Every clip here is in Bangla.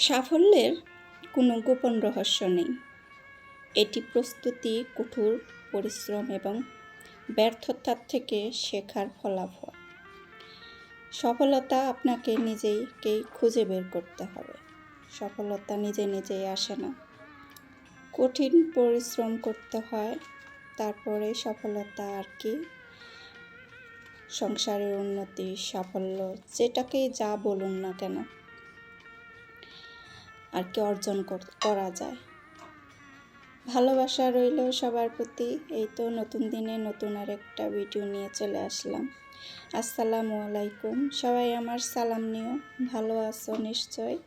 সাফল্যের কোনো গোপন রহস্য নেই। এটি প্রস্তুতি, কঠোর পরিশ্রম এবং ব্যর্থতার থেকে শেখার ফলাফল। সফলতা আপনাকে নিজেকেই খুঁজে বের করতে হবে। সফলতা নিজে নিজেই আসে না। কঠিন পরিশ্রম করতে হয়, তারপরে সফলতা আর কি? সংসারের উন্নতি, সাফল্য, যেটাকেই যা বলুন না কেন আর কি অর্জন কর- যায়। ভালোবাসা রইল সবার প্রতি। এই তো নতুন দিনে নতুন আর একটা ভিডিও নিয়ে চলে আসলাম। আসসালামু আলাইকুম। সবাই আমার সালাম নিও। ভালো আছো নিশ্চয়।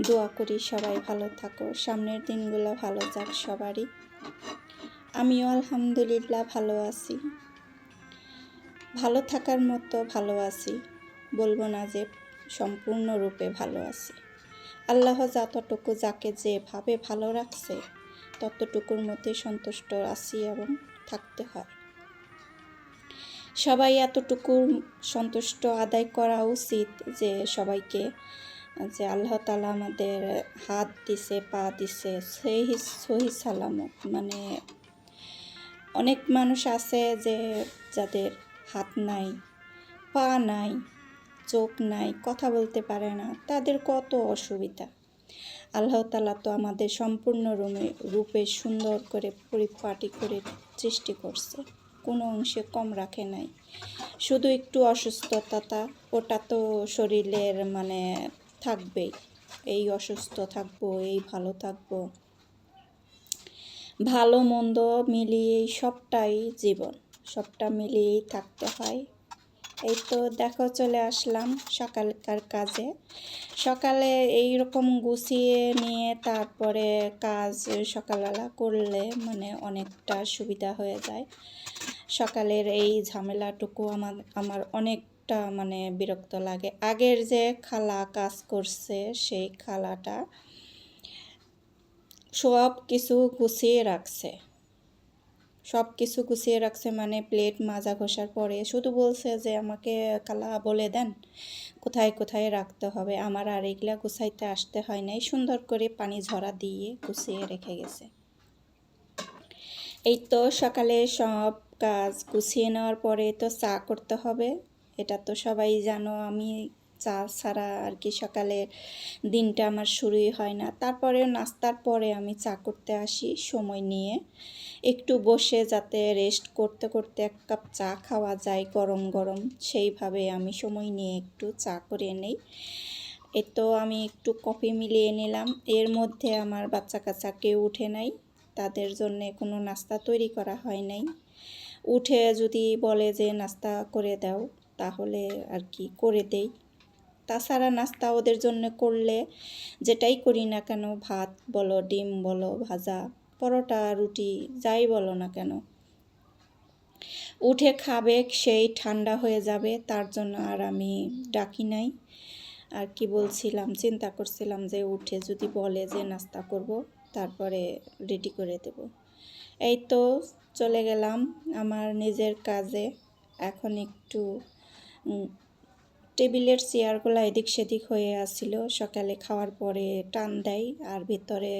দোয়া করি সবাই ভালো থাকো। সামনের দিনগুলো ভালো যাক সবারই। আমিও আলহামদুলিল্লাহ ভালো আছি। ভালো থাকার মতো ভালো আছি। বলব না যে সম্পূর্ণরূপে ভালো আছি। আল্লাহ যতটুকু যাকে যেভাবে ভালো রাখছে, ততটুকুর মধ্যে সন্তুষ্ট আছি এবং থাকতে হয়। সবাই এতটুকু সন্তুষ্ট আদায় করা উচিত যে সবাইকে, যে আল্লাহ তালা আমাদের হাত দিছে, পা দিছে। সেই সহি সালামত মানে অনেক মানুষ আছে যে যাদের হাত নাই, পা নাই চোখ নাই, কথা বলতে পারে না, তাদের কত অসুবিধা। আল্লাহ তালা তো আমাদের সম্পূর্ণ রূপে রূপে সুন্দর করে পরিপাটি করে সৃষ্টি করছে। কোনো অংশে কম রাখে নাই। শুধু একটু অসুস্থতা ওটা তো শরীরের মানে থাকবেই। এই অসুস্থ থাকব, এই ভালো থাকব। ভালো মন্দ মিলিয়েই সবটাই জীবন, সবটা মিলিয়েই থাকতে হয়। এই তো দেখো চলে আসলাম সকালকার কাজে। সকালে এই রকম গুছিয়ে নিয়ে তারপরে কাজ সকালবেলা করলে মানে অনেকটা সুবিধা হয়ে যায়। সকালের এই ঝামেলাটুকু আমার আমার অনেকটা মানে বিরক্ত লাগে। আগের যে খালা কাজ করছে সেই খালাটা সব কিছু গুছিয়ে রাখছে। সব কিছু গুছিয়ে রাখছে মানে প্লেট মাজা ঘষার পরে। শুধু বলছে যে, আমাকে কালা বলে দেন কোথায় কোথায় রাখতে হবে। আমার আর এগুলা গুছাইতে আসতে হয় নাই। সুন্দর করে পানি ঝরা দিয়ে গুছিয়ে রেখে গেছে। এই তো সকালে সব কাজ গুছিয়ে নেওয়ার পরে তো চা করতে হবে। এটা তো সবাই জানো, আমি চা ছাড়া আর কি সকালে দিনটা আমার শুরুই হয় না। তারপরেও নাস্তার পরে আমি চা করতে আসি সময় নিয়ে। একটু বসে যাতে রেস্ট করতে করতে এক কাপ চা খাওয়া যায় গরম গরম, সেইভাবে আমি সময় নিয়ে একটু চা করে নেই। এ তো আমি একটু কফি মিলিয়ে নিলাম। এর মধ্যে আমার বাচ্চা কাচ্চা কেউ উঠে নাই, তাদের জন্য কোনো নাস্তা তৈরি করা হয় নাই। উঠে যদি বলে যে নাস্তা করে দাও, তাহলে আর কি করে দেই। তাছাড়া নাস্তা ওদের জন্য করলে যেটাই করি না কেন, ভাত বলো, ডিম বলো, ভাজা, পরোটা, রুটি, যাই বলো না কেন। উঠে খাবে, সেই ঠান্ডা হয়ে যাবে, তার জন্য আর আমি ডাকি নাই। আর কি বলছিলাম, চিন্তা করছিলাম যে উঠে যদি বলে যে নাস্তা করব, তারপরে রেডি করে দেব। এই তো চলে গেলাম আমার নিজের কাজে। এখন একটু টেবিলের চেয়ারগুলো এদিক সেদিক হয়ে আসছিল সকালে খাওয়ার পরে টান দেয় আর ভিতরে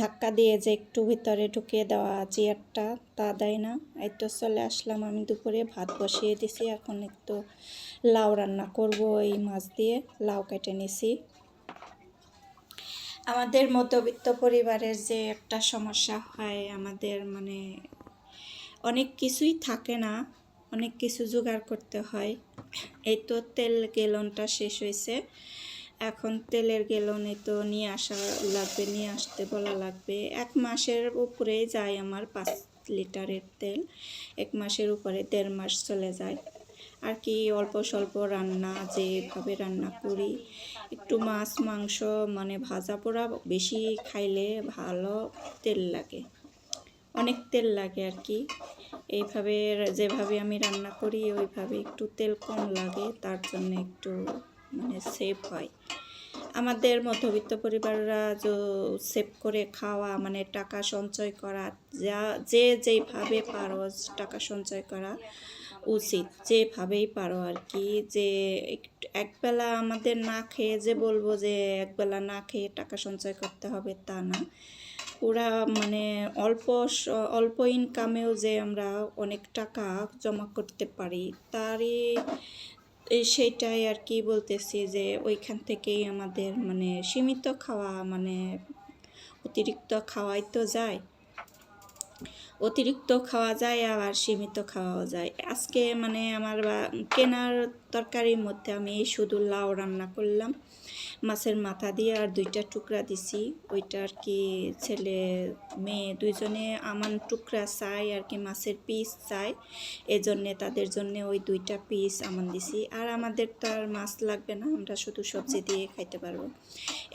ধাক্কা দিয়ে যে একটু ভিতরে ঢুকিয়ে দেওয়া চেয়ারটা তা দেয় না। এই তো চলে আসলাম আমি দুপুরে, ভাত বসিয়ে দিছি, এখন একটু লাউ রান্না করব এই মাছ দিয়ে, লাউ কেটে নিছি। আমাদের মধ্যবিত্ত পরিবারের যে একটা সমস্যা হয়, আমাদের মানে অনেক কিছুই থাকে না। অনেক কিছু জোগাড় করতে হয়। এই তো তেল গেলনটা শেষ হয়েছে। এখন তেলের গেলনে তো নিয়ে আসা লাগবে, নিয়ে আসতে বলা লাগবে। এক মাসের উপরে যায় আমার পাঁচ লিটারের তেল। এক মাসের উপরে দেড় মাস চলে যায়। আর কি অল্প স্বল্প রান্না যেভাবে রান্না করি। একটু মাছ, মাংস মানে ভাজা পোড়া বেশি খাইলে ভালো তেল লাগে। অনেক তেল লাগে আর কি। এইভাবে যেভাবে আমি রান্না করি, ওইভাবে একটু তেল কম লাগে, তার জন্য একটু মানে সেভ হয়। আমাদের মধ্যবিত্ত পরিবাররা যে সেভ করে খাওয়া মানে টাকা সঞ্চয় করা, যা, যে যেইভাবে পারো টাকা সঞ্চয় করা উচিত, যেভাবেই পারো আর কি, যে একবেলা আমাদের না খেয়ে যে বলব যে একবেলা না খেয়ে টাকা সঞ্চয় করতে হবে তা না। পুরা মানে অল্প অল্প ইনকামেও যে আমরা অনেক টাকা জমা করতে পারি, তারই সেটাই আর কি বলতেছি যে ওইখান থেকেই আমাদের মানে সীমিত খাওয়া মানে অতিরিক্ত খাওয়াই তো যায়। অতিরিক্ত খাওয়া যায়, আবার সীমিত খাওয়াও যায়। আজকে মানে আমার কেনার তরকারির মধ্যে আমি শুধু লাউ রান্না করলাম। মাছের মাথা দিয়ে আর দুইটা টুকরা দিছি। ওইটা আর কি ছেলে, মেয়ে দুইজনে আমান টুকরা চাই, আর কি মাছের পিস চাই। এজন্যে তাদের জন্য ওই দুইটা পিস আমান দিছি। আর আমাদের তো আর মাছ লাগবে না, আমরা শুধু সবজি দিয়ে খাইতে পারব।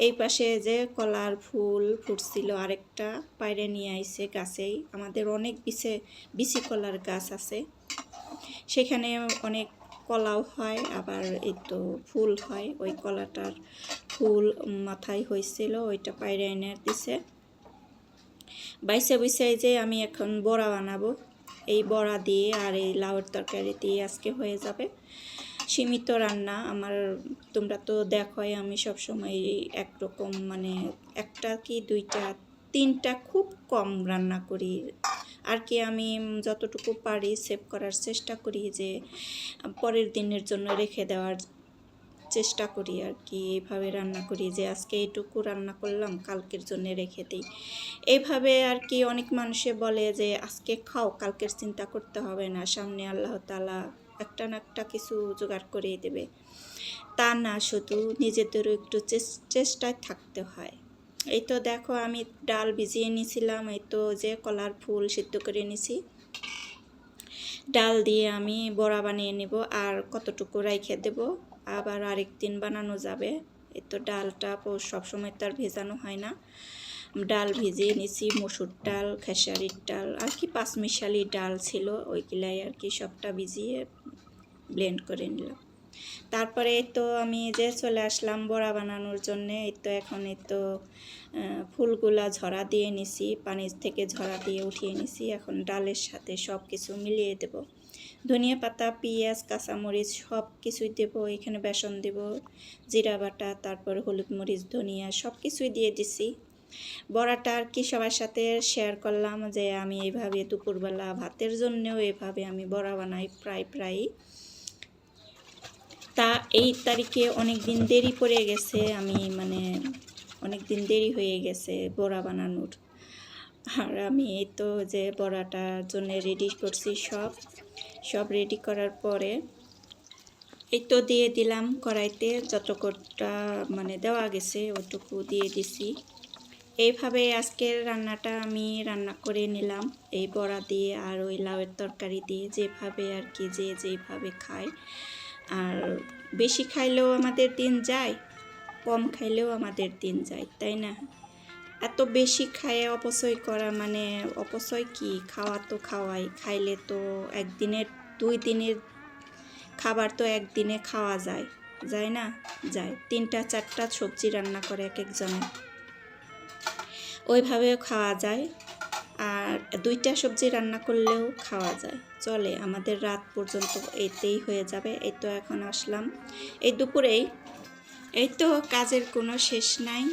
এই পাশে যে কলার ফুল ফুটছিল আরেকটা পায়রে নিয়ে আইছে গাছেই। আমাদের অনেক বিছে বিচি কলার গাছ আছে। সেখানে অনেক কলাও হয়, আবার এই তো ফুল হয়। ওই কলাটার ফুল মাথায় হয়েছিল, ওইটা পায়রে এনে দিছে। বাইসে বৈসে যে আমি এখন বড়া বানাবো। এই বড়া দিয়ে আর এই লাউয়ের তরকারি দিয়ে আজকে হয়ে যাবে। সীমিত রান্না, আমার তোমরা তো দেখোই আমি সবসময় একরকম মানে একটা কি দুইটা, তিনটা খুব কম রান্না করি। আর কি আমি যতটুকু পারি সেভ করার চেষ্টা করি যে পরের দিনের জন্য রেখে দেওয়ার চেষ্টা করি আর কি এইভাবে রান্না করি যে আজকে এইটুকু রান্না করলাম, কালকের জন্য রেখে দিই। এইভাবে আর কি অনেক মানুষে বলে যে আজকে খাও, কালকের চিন্তা করতে হবে না, সামনে আল্লাহ তালা একটা না একটা কিছু জোগাড় করেই দেবে। তা না, শুধু নিজেদেরও একটু চেষ্টায় থাকতে হয়। এই তো দেখো, আমি ডাল ভিজিয়ে নিয়েছিলাম, এই তো যে কলার ফুল সিদ্ধ করে নিছি ডাল দিয়ে আমি বড়া বানিয়ে নেব, আর কতটুকু রাইখে দেব, আবার আরেক দিন বানানো যাবে। এই তো ডালটা সবসময় তো আর ভেজানো হয় না। ডাল ভিজিয়ে নিছি মসুর ডাল, খেসারির ডাল, আর কি পাঁচমিশালি ডাল ছিল, ওইগুলাই আর কি সবটা ভিজিয়ে ব্লেন্ড করে নিলাম। তারপরে এই তো আমি যে চলে আসলাম বড়া বানানোর জন্য, এই তো এখন এই তো ফুলগুলা ঝরা দিয়ে নিছি পানি থেকে ঝরা দিয়ে উঠিয়ে নিছি, এখন ডালের সাথে সব কিছু মিলিয়ে দেব। ধনিয়া পাতা, পেঁয়াজ, কাঁচামরিচ সব কিছুই দেবো, এখানে বেসন দেব, জিরা বাটা, তারপর হলুদ মরিচ, ধনিয়া সব কিছুই দিয়ে দিছি। বড়াটা আর কি সবার সাথে শেয়ার করলাম যে আমি এইভাবে দুপুরবেলা ভাতের জন্যও এভাবে আমি বড়া বানাই প্রায় প্রায় তা এই তারিখে অনেক দিন দেরি পড়ে গেছে, আমি মানে অনেক দিন দেরি হয়ে গেছে বড়া বানানোর। আর আমি এই তো যে বড়াটার জন্য রেডি করছি সব সব রেডি করার পরে এই তো দিয়ে দিলাম কড়াইতে যতটা মানে দেওয়া গেছে ওটুকু দিয়ে দিছি। এইভাবে আজকের রান্নাটা আমি রান্না করে নিলাম, এই বড়া দিয়ে আর ওই লাউয়ের তরকারি দিয়ে যেভাবে আর কি যে যেভাবে খায়। আর বেশি খাইলেও আমাদের দিন যায়, কম খাইলেও আমাদের দিন যায়, তাই না? এত বেশি খায় অপচয় করা মানে অপচয় কি? খাওয়া তো খাওয়াই, খাইলে তো একদিনের, দুই দিনের খাবার তো একদিনে খাওয়া যায় যায় না? যায়, তিনটা চারটা সবজি রান্না করে এক একজনে। ওইভাবেও খাওয়া যায়। আর দুইটা সবজি রান্না করলেও খাওয়া যায়। চলে, আমাদের রাত পর্যন্ত এতেই হয়ে যাবে। এই তো এখন আসলাম। এই দুপুরেই, এই তো কাজের কোনো শেষ নাই।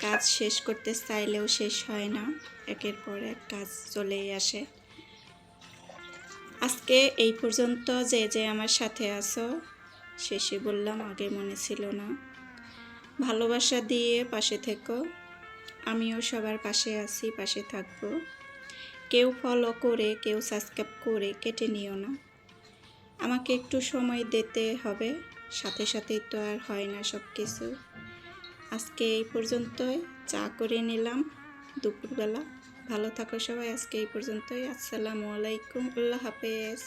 কাজ শেষ করতে চাইলেও শেষ হয় না। একের পর এক কাজ চলেই আসে। আজকে এই পর্যন্ত যে যে আমার সাথে আছো, শেষে বললাম, আগে মনে ছিল না। ভালোবাসা দিয়ে পাশে থেকো। আমিও সবার পাশে আছি, পাশে থাকব। কেউ ফলো করে, কেউ সাবস্ক্রাইব করে কেটে নিও না। আমাকে একটু সময় দিতে হবে, সাথে সাথেই তো আর হয় না সব কিছু আজকে এই পর্যন্তই, চা করে নিলাম দুপুরবেলা। ভালো থাকো সবাই, আজকে এই পর্যন্তই। আসসালামু আলাইকুম, আল্লাহ হাফেজ।